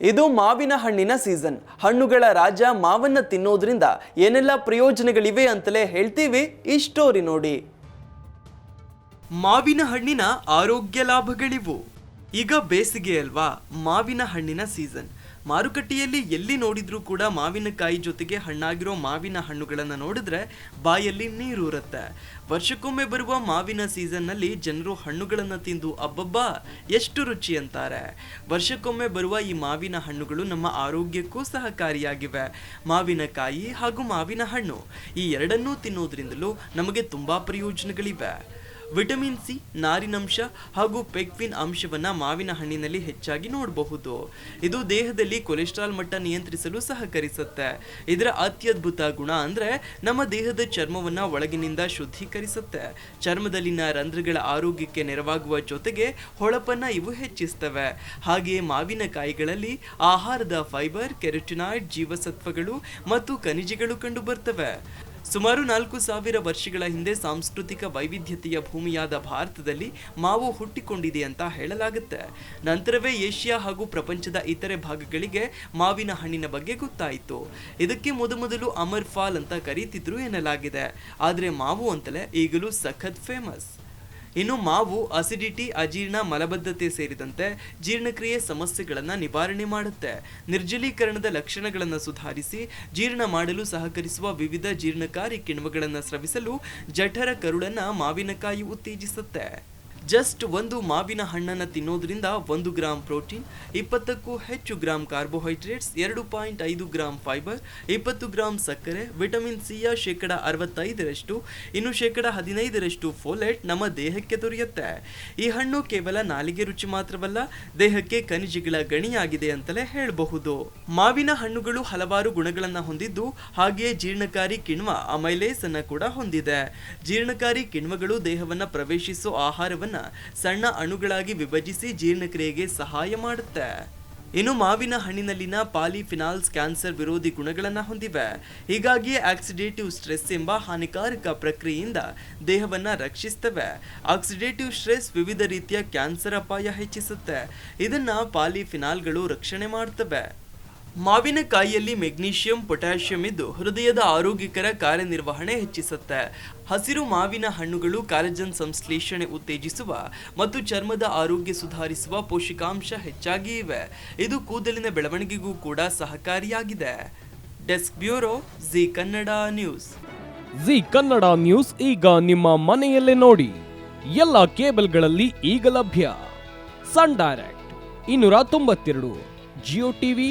ಇದು ಮಾವಿನ ಹಣ್ಣಿನ ಸೀಸನ್ ಹಣ್ಣುಗಳ ರಾಜ ಮಾವನ್ನ ತಿನ್ನೋದ್ರಿಂದ ಏನೆಲ್ಲ ಪ್ರಯೋಜನಗಳಿವೆ ಅಂತಲೇ ಹೇಳ್ತೀವಿ ಈ ಸ್ಟೋರಿ ನೋಡಿ. ಮಾವಿನ ಹಣ್ಣಿನ ಆರೋಗ್ಯ ಲಾಭಗಳಿವು. ಈಗ ಬೇಸಿಗೆ ಅಲ್ವಾ ಮಾವಿನ ಹಣ್ಣಿನ ಸೀಸನ್ ಮಾರುಕಟ್ಟೆಯಲ್ಲಿ ಎಲ್ಲಿ ನೋಡಿದ್ರೂ ಕೂಡ ಮಾವಿನಕಾಯಿ ಜೊತೆಗೆ ಹಣ್ಣಾಗಿರೋ ಮಾವಿನ ಹಣ್ಣುಗಳನ್ನು ನೋಡಿದ್ರೆ ಬಾಯಲ್ಲಿ ನೀರೂರುತ್ತೆ ವರ್ಷಕ್ಕೊಮ್ಮೆ ಬರುವ ಮಾವಿನ ಸೀಸನ್ನಲ್ಲಿ ಜನರು ಹಣ್ಣುಗಳನ್ನು ತಿಂದು ಅಬ್ಬಬ್ಬಾ, ಎಷ್ಟು ರುಚಿ ಅಂತಾರೆ. ವರ್ಷಕ್ಕೊಮ್ಮೆ ಬರುವ ಈ ಮಾವಿನ ಹಣ್ಣುಗಳು ನಮ್ಮ ಆರೋಗ್ಯಕ್ಕೂ ಸಹಕಾರಿಯಾಗಿವೆ. ಮಾವಿನಕಾಯಿ ಹಾಗೂ ಮಾವಿನ ಹಣ್ಣು ಈ ಎರಡನ್ನೂ ತಿನ್ನೋದ್ರಿಂದಲೂ ನಮಗೆ ತುಂಬ ಪ್ರಯೋಜನಗಳಿವೆ. ವಿಟಮಿನ್ ಸಿ, ನಾರಿನಂಶ ಹಾಗೂ ಪೆಕ್ವಿನ್ ಅಂಶವನ್ನ ಮಾವಿನ ಹಣ್ಣಿನಲ್ಲಿ ಹೆಚ್ಚಾಗಿ ನೋಡಬಹುದು. ಇದು ದೇಹದಲ್ಲಿ ಕೊಲೆಸ್ಟ್ರಾಲ್ ಮಟ್ಟ ನಿಯಂತ್ರಿಸಲು ಸಹಕರಿಸುತ್ತೆ. ಇದರ ಅತ್ಯದ್ಭುತ ಗುಣ ಅಂದ್ರೆ ನಮ್ಮ ದೇಹದ ಚರ್ಮವನ್ನ ಒಳಗಿನಿಂದ ಶುದ್ಧೀಕರಿಸುತ್ತೆ. ಚರ್ಮದಲ್ಲಿನ ರಂಧ್ರಗಳ ಆರೋಗ್ಯಕ್ಕೆ ನೆರವಾಗುವ ಜೊತೆಗೆ ಹೊಳಪನ್ನ ಇವು ಹೆಚ್ಚಿಸ್ತವೆ. ಹಾಗೆಯೇ ಮಾವಿನಕಾಯಿಗಳಲ್ಲಿ ಆಹಾರದ ಫೈಬರ್, ಕೆರೆಟಿನಾಯ್ಡ್, ಜೀವಸತ್ವಗಳು ಮತ್ತು ಖನಿಜಗಳು ಕಂಡು ಬರ್ತವೆ ಸುಮಾರು ನಾಲ್ಕು ಸಾವಿರ ವರ್ಷಗಳ ಹಿಂದೆ ಸಾಂಸ್ಕೃತಿಕ ವೈವಿಧ್ಯತೆಯ ಭೂಮಿಯಾದ ಭಾರತದಲ್ಲಿ ಮಾವು ಹುಟ್ಟಿಕೊಂಡಿದೆ ಅಂತ ಹೇಳಲಾಗುತ್ತೆ. ನಂತರವೇ ಏಷ್ಯಾ ಹಾಗೂ ಪ್ರಪಂಚದ ಇತರೆ ಭಾಗಗಳಿಗೆ ಮಾವಿನ ಹಣ್ಣಿನ ಬಗ್ಗೆ ಗೊತ್ತಾಯಿತು. ಇದಕ್ಕೆ ಮೊದಮೊದಲು ಅಮರ್ ಫಾಲ್ ಅಂತ ಕರೀತಿದ್ರು ಎನ್ನಲಾಗಿದೆ. ಆದರೆ ಮಾವು ಅಂತಲೇ ಈಗಲೂ ಸಖತ್ ಫೇಮಸ್ ಇನ್ನು ಮಾವು, ಅಸಿಡಿಟಿ, ಅಜೀರ್ಣ, ಮಲಬದ್ಧತೆ ಸೇರಿದಂತೆ ಜೀರ್ಣಕ್ರಿಯೆ ಸಮಸ್ಯೆಗಳನ್ನು ನಿವಾರಣೆ ಮಾಡುತ್ತೆ. ನಿರ್ಜಲೀಕರಣದ ಲಕ್ಷಣಗಳನ್ನು ಸುಧಾರಿಸಿ, ಜೀರ್ಣ ಮಾಡಲು ಸಹಕರಿಸುವ ವಿವಿಧ ಜೀರ್ಣಕಾರಿ ಕಿಣ್ವಗಳನ್ನು ಸ್ರವಿಸಲು ಜಠರ ಕರುಳನ್ನು ಮಾವಿನಕಾಯಿ ಉತ್ತೇಜಿಸುತ್ತೆ. ಜಸ್ಟ್ ಒಂದು ಮಾವಿನ ಹಣ್ಣನ್ನು ತಿನ್ನೋದ್ರಿಂದ ಒಂದು ಗ್ರಾಂ ಪ್ರೋಟೀನ್, ಇಪ್ಪತ್ತಕ್ಕೂ ಹೆಚ್ಚು ಗ್ರಾಮ್ ಕಾರ್ಬೋಹೈಡ್ರೇಟ್ಸ್, ಎರಡು ಪಾಯಿಂಟ್ ಐದು ಗ್ರಾಮ್ ಫೈಬರ್, ಇಪ್ಪತ್ತು ಗ್ರಾಂ ಸಕ್ಕರೆ, ವಿಟಮಿನ್ ಸಿಯ ಶೇಕಡ ಅರವತ್ತೈದರಷ್ಟು, ಇನ್ನು ಶೇಕಡ ಹದಿನೈದರಷ್ಟು ಫೋಲೆಟ್ ನಮ್ಮ ದೇಹಕ್ಕೆ ದೊರೆಯುತ್ತೆ. ಈ ಹಣ್ಣು ಕೇವಲ ನಾಲಿಗೆ ರುಚಿ ಮಾತ್ರವಲ್ಲ, ದೇಹಕ್ಕೆ ಖನಿಜಗಳ ಗಣಿಯಾಗಿದೆ ಅಂತಲೇ ಹೇಳಬಹುದು. ಮಾವಿನ ಹಣ್ಣುಗಳು ಹಲವಾರು ಗುಣಗಳನ್ನು ಹೊಂದಿದ್ದು, ಹಾಗೆಯೇ ಜೀರ್ಣಕಾರಿ ಕಿಣ್ವ ಅಮೈಲೇಸ್ ಅನ್ನು ಕೂಡ ಹೊಂದಿದೆ. ಜೀರ್ಣಕಾರಿ ಕಿಣ್ವಗಳು ದೇಹವನ್ನು ಪ್ರವೇಶಿಸೋ ಆಹಾರವನ್ನ ಸಣ್ಣ ಅಣುಗಳಾಗಿ ವಿಭಜಿಸಿ ಜೀರ್ಣಕ್ರಿಯೆಗೆ ಸಹಾಯ ಮಾಡುತ್ತೆ. ಇನ್ನು ಮಾವಿನ ಹಣ್ಣಿನಲ್ಲಿನ ಪಾಲಿಫಿನಾಲ್ಸ್ ಕ್ಯಾನ್ಸರ್ ವಿರೋಧಿ ಗುಣಗಳನ್ನು ಹೊಂದಿವೆ. ಹೀಗಾಗಿ ಆಕ್ಸಿಡೇಟಿವ್ ಸ್ಟ್ರೆಸ್ ಎಂಬ ಹಾನಿಕಾರಕ ಪ್ರಕ್ರಿಯೆಯಿಂದ ದೇಹವನ್ನು ರಕ್ಷಿಸ್ತವೆ. ಆಕ್ಸಿಡೇಟಿವ್ ಸ್ಟ್ರೆಸ್ ವಿವಿಧ ರೀತಿಯ ಕ್ಯಾನ್ಸರ್ ಅಪಾಯ ಹೆಚ್ಚಿಸುತ್ತೆ. ಇದನ್ನು ಪಾಲಿಫಿನಾಲ್ಗಳು ರಕ್ಷಣೆ ಮಾಡ್ತವೆ. ಮಾವಿನಕಾಯಿಯಲ್ಲಿ ಮೆಗ್ನೀಷಿಯಂ, ಪೊಟ್ಯಾಷಿಯಂ ಇದ್ದು ಹೃದಯದ ಆರೋಗ್ಯಕರ ಕಾರ್ಯನಿರ್ವಹಣೆ ಹೆಚ್ಚಿಸುತ್ತೆ. ಹಸಿರು ಮಾವಿನ ಹಣ್ಣುಗಳು ಕಾಲಜನ್ ಸಂಶ್ಲೇಷಣೆ ಉತ್ತೇಜಿಸುವ ಮತ್ತು ಚರ್ಮದ ಆರೋಗ್ಯ ಸುಧಾರಿಸುವ ಪೋಷಕಾಂಶ ಹೆಚ್ಚಾಗಿ ಇವೆ. ಇದು ಕೂದಲಿನ ಬೆಳವಣಿಗೆಗೂ ಕೂಡ ಸಹಕಾರಿಯಾಗಿದೆ. Desk bureau Zee Kannada news. Zee Kannada news ಈಗ ನಿಮ್ಮ ಮನೆಯಲ್ಲೇ ನೋಡಿ. ಎಲ್ಲ ಕೇಬಲ್ಗಳಲ್ಲಿ ಈಗ ಲಭ್ಯ. ಸನ್ ಡೈರೆಕ್ಟ್, ಇನ್ನೂರ ತೊಂಬತ್ತೆರಡು, ಜಿಯೋ ಟಿವಿ